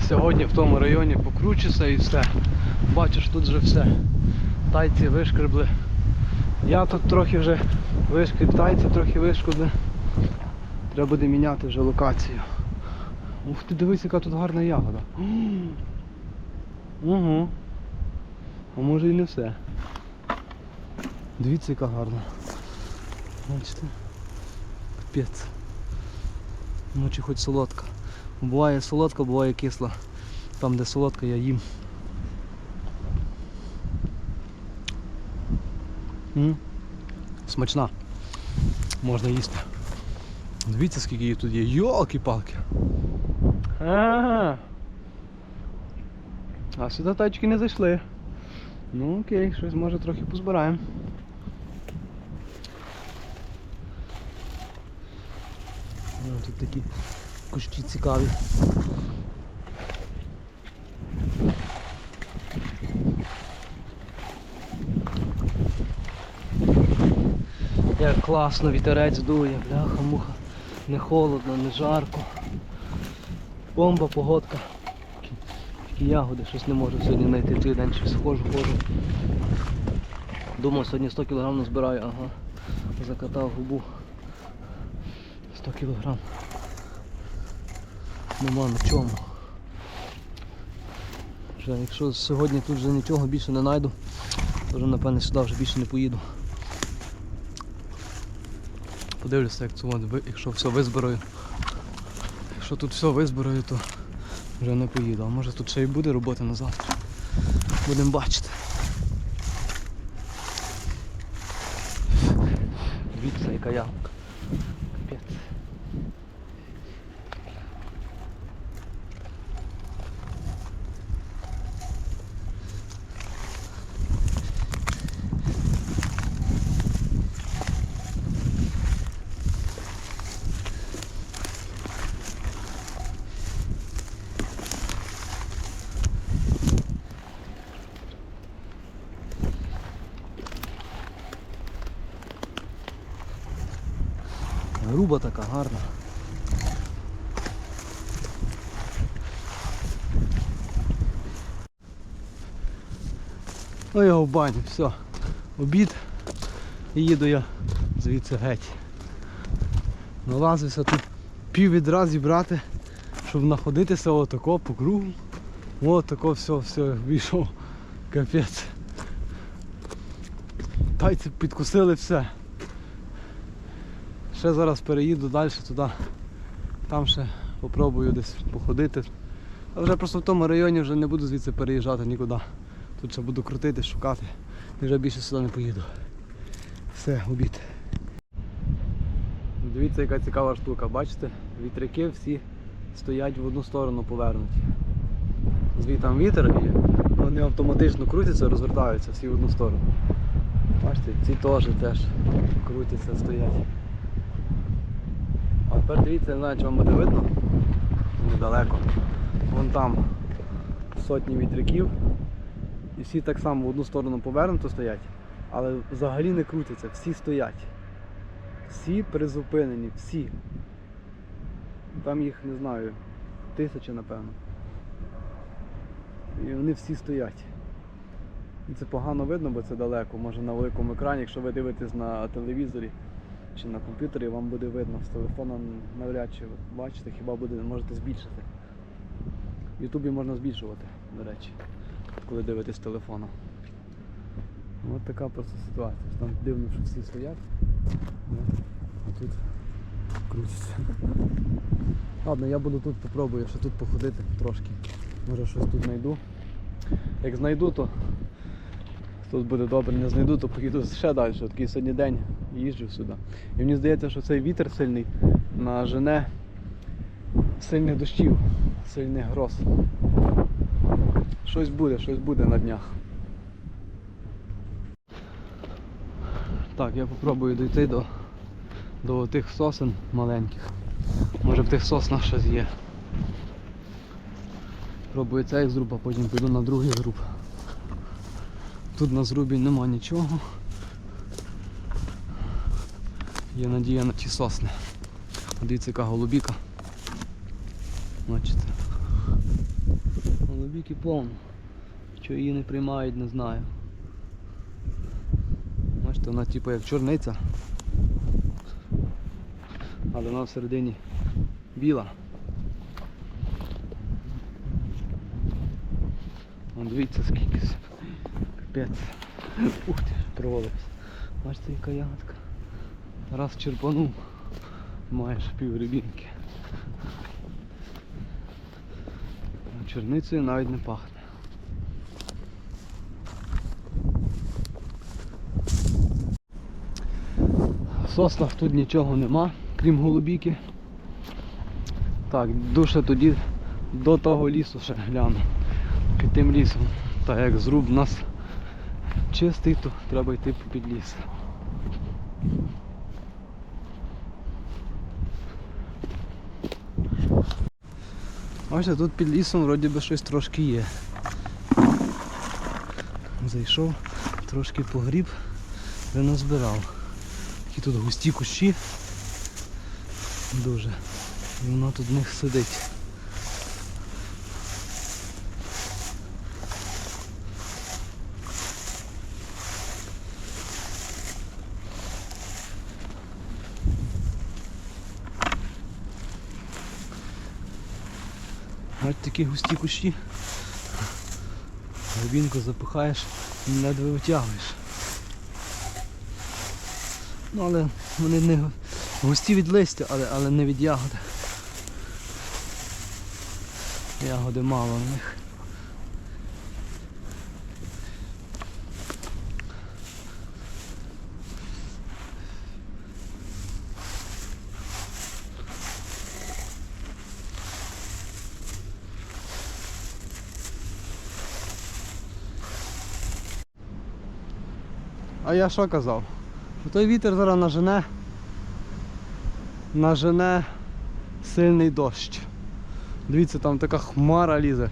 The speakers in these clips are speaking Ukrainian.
ще сьогодні в тому районі покручуся і все. Бачиш, тут вже все. Тайці вишкребли. Я тут трохи вже вишкреб, тайці трохи вишкребли. Треба буде міняти вже локацію. Ух ти дивись, яка тут гарна ягода. Угу. А може і не все. Дивіться, яка гарна. Бачите? Капець. Ну чи хоч солодка. Буває солодка, буває кисла. Там де солодка я їм. М? Смачна. Можна їсти. Дивіться скільки її тут є. Йолки-палки. А сюди тачки не зайшли. Ну окей, щось може трохи позбираємо. Ну, тут такі кущі цікаві. Як класно вітерець дує, бляха, муха. Не холодно, не жарко. Бомба, погодка. Такі ягоди, щось не можу сьогодні знайти цей день, щось хожу, хожу. Думав, сьогодні 100 кг назбираю, ага. Закатав губу. 100 кг. Нема на чому. Вже, якщо сьогодні тут вже нічого більше не знайду, то вже напевне сюди вже більше не поїду. Подивлюся, як от, якщо все визбираю. Якщо тут все визбираю, то вже не поїду. А може тут ще й буде робота на завтра. Будемо бачити. Дивіться, яка ямка. Капець. Груба така, гарна. Ну я в баню, все. Обід. І їду я звідси геть. Налазився тут пів відра зібрати, щоб знаходитися отако по кругу. Отако все, все, вийшов. Капець. Тайці підкусили все. Ще зараз переїду далі туди. Там ще попробую десь походити. А вже просто в тому районі вже не буду звідси переїжджати нікуди. Тут ще буду крутити, шукати. І вже більше сюди не поїду. Все, обід. Дивіться, яка цікава штука. Бачите? Вітряки всі стоять в одну сторону повернуті. Звідти вітер і вони автоматично крутяться, розвертаються всі в одну сторону. Бачите, ці теж теж крутяться, стоять. Тепер дивіться, не знаю, чи вам буде видно. Недалеко. Вон там сотні вітряків. І всі так само в одну сторону повернуто стоять, але взагалі не крутяться, всі стоять. Всі призупинені, всі. Там їх, не знаю, тисяча, напевно. І вони всі стоять. І це погано видно, бо це далеко. Може на великому екрані, якщо ви дивитесь на телевізорі чи на комп'ютері, вам буде видно. З телефона навряд чи бачите, хіба буде, можете збільшити. В Ютубі можна збільшувати, до речі, коли дивитесь з телефона. Ось така просто ситуація. Там дивно, що всі стоять. А тут крутиться. Ладно, я буду тут попробую ще тут походити трошки. Може щось тут знайду. Як знайду, то тут буде добре, не знайду, то поїду ще далі. Такий сьогодні день їжджу сюди. І мені здається, що цей вітер сильний нажене сильних дощів, сильних гроз. Щось буде, щось буде на днях. Так, я попробую дійти до, до тих сосен маленьких. Може в тих соснах щось є. Пробую цей зруб, а потім піду на другий зруб. Тут на зрубі нема нічого. Є надія на ті сосни. Дивіться, яка голубіка. Бачите. Голубіки повно. Чого її не приймають, не знаю. Бачите, вона типу як чорниця. Але вона всередині біла. Вон дивіться скільки. Капець. Ух ти, провалився. Бачите, яка ягодка. Раз черпанув. Маєш пів рибінки. А Чорницею навіть не пахне. Соснах тут нічого нема, крім голубіки. Так, душе тоді до того лісу ще гляну. Під тим лісом. Так як зруб у нас чистий, то треба йти під ліс. Бачите, тут під лісом вроді би щось трошки є. Зайшов, трошки погріб, де назбирав. Такі тут густі кущі. Дуже. І воно тут в них сидить. Ось такі густі кущі. Глибінку запихаєш і ледве витягуєш. Ну але вони не гу- густі від листя, але, але не від ягоди. Ягоди мало в них. А я що казав? Той вітер зараз нажене, нажене сильний дощ. Дивіться, там така хмара лізе,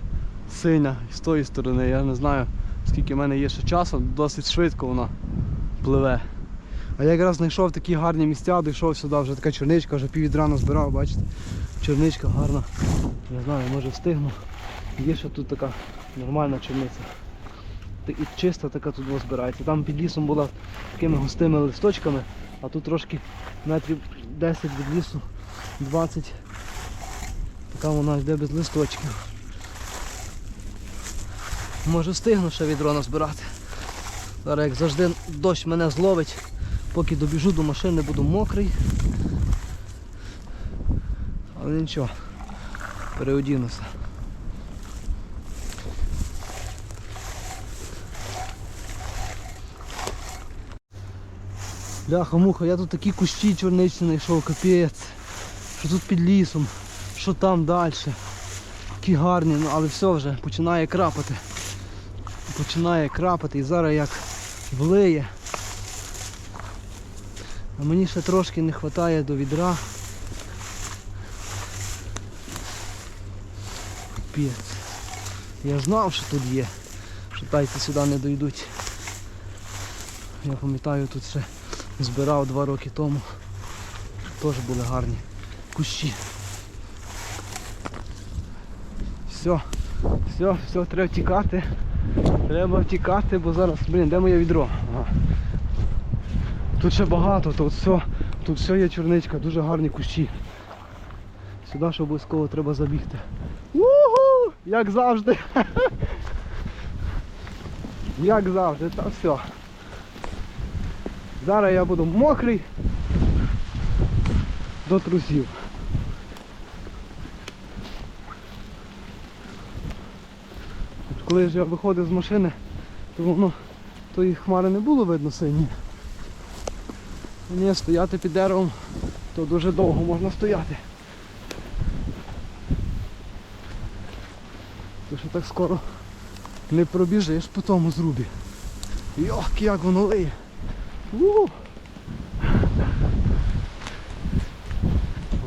синя з тої сторони. Я не знаю, скільки в мене є ще часу, досить швидко вона пливе. А я якраз знайшов такі гарні місця, дійшов сюди, вже така чорничка, вже піввідра назбирав, бачите. Чорничка гарна. Не знаю, може встигну. Є ще тут така нормальна чорниця. І чиста така тут збирається. Там під лісом була такими густими листочками, а тут трошки метрів 10 від лісу, 20. Така вона йде без листочків. Може встигну ще відро назбирати. Зараз як завжди дощ мене зловить, поки добіжу до машини, буду мокрий. Але нічого, переодінуся. Бляха, муха, я тут такі кущі чорничні знайшов, капець. Що тут під лісом, що там далі. Такі гарні, ну але все вже починає крапати. Починає крапати і зараз як влиє. А мені ще трошки не вистачає до відра. Капець. Я знав, що тут є. Що тайці сюди не дойдуть. Я пам'ятаю тут ще збирав два роки тому. Теж були гарні кущі. Все, все, все, треба тікати. Треба втікати, бо зараз, блін, де моє відро? Ага. Тут ще багато, тут все, тут все є чорничка, дуже гарні кущі. Сюди ще обов'язково треба забігти. Угу! Як завжди. Як завжди, та все. Зараз я буду мокрий до трусів. Коли ж я виходив з машини, то воно тої хмари не було видно синьої. Ні, стояти під деревом, то дуже довго можна стояти. То що так скоро не пробіжиш по тому зрубі. Йох, як воно лиє. У!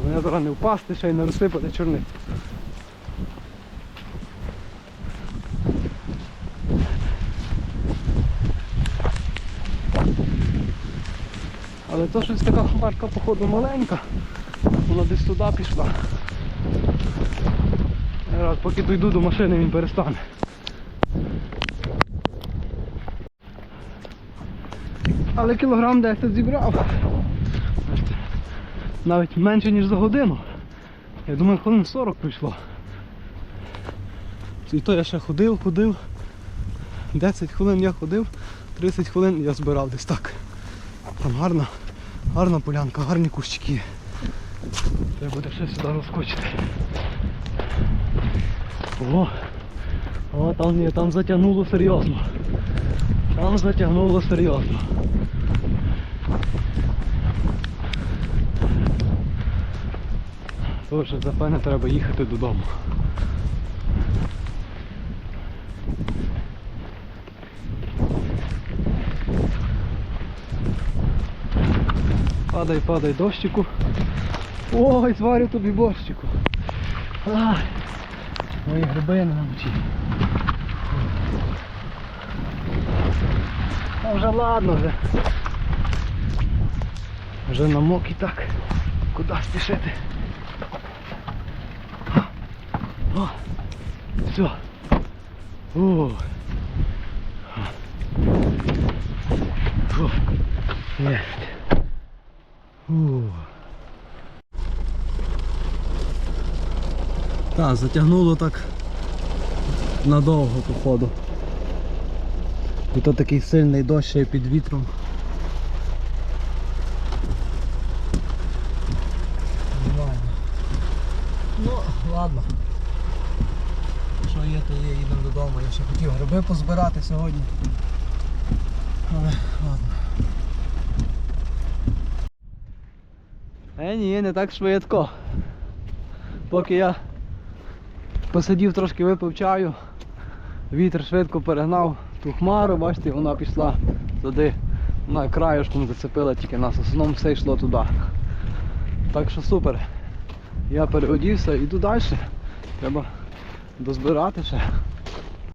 Мене зараз не впасти, ще й не розсипати чорниць. Але то щось така хмарка, походу, маленька. Вона десь туди пішла. Раз, поки дойду до машини, він перестане. Але кілограм 10 зібрав. Навіть менше, ніж за годину. Я думаю, хвилин 40 пройшло. І то я ще ходив, ходив. 10 хвилин я ходив, 30 хвилин я збирав десь так. Там гарна, гарна полянка, гарні кущики. Треба буде ще сюди розкочити. О, о, там ні, там затягнуло серйозно. Там затягнуло серйозно. Тож, запевне, треба їхати додому. Падай, падай дощику. Ой, зварю тобі борщику. Мої гриби на ночі. А вже ладно вже. Вже намок і так. Куди спішити? О, все. О. Фу. Єсть. Фу. Так, затягнуло так надовго походу. І то такий сильний дощ ще під вітром. Нормально. Ну, ладно. Є, то є, їдемо додому. Я ще хотів гриби позбирати сьогодні. Але ладно. Е, ні, не так швидко. Поки я посидів трошки випив чаю, вітер швидко перегнав ту хмару, бачите, вона пішла туди, вона краюшком зацепила тільки нас, в основному все йшло туди. Так що супер. Я переодівся, іду далі. Треба дозбирати ще.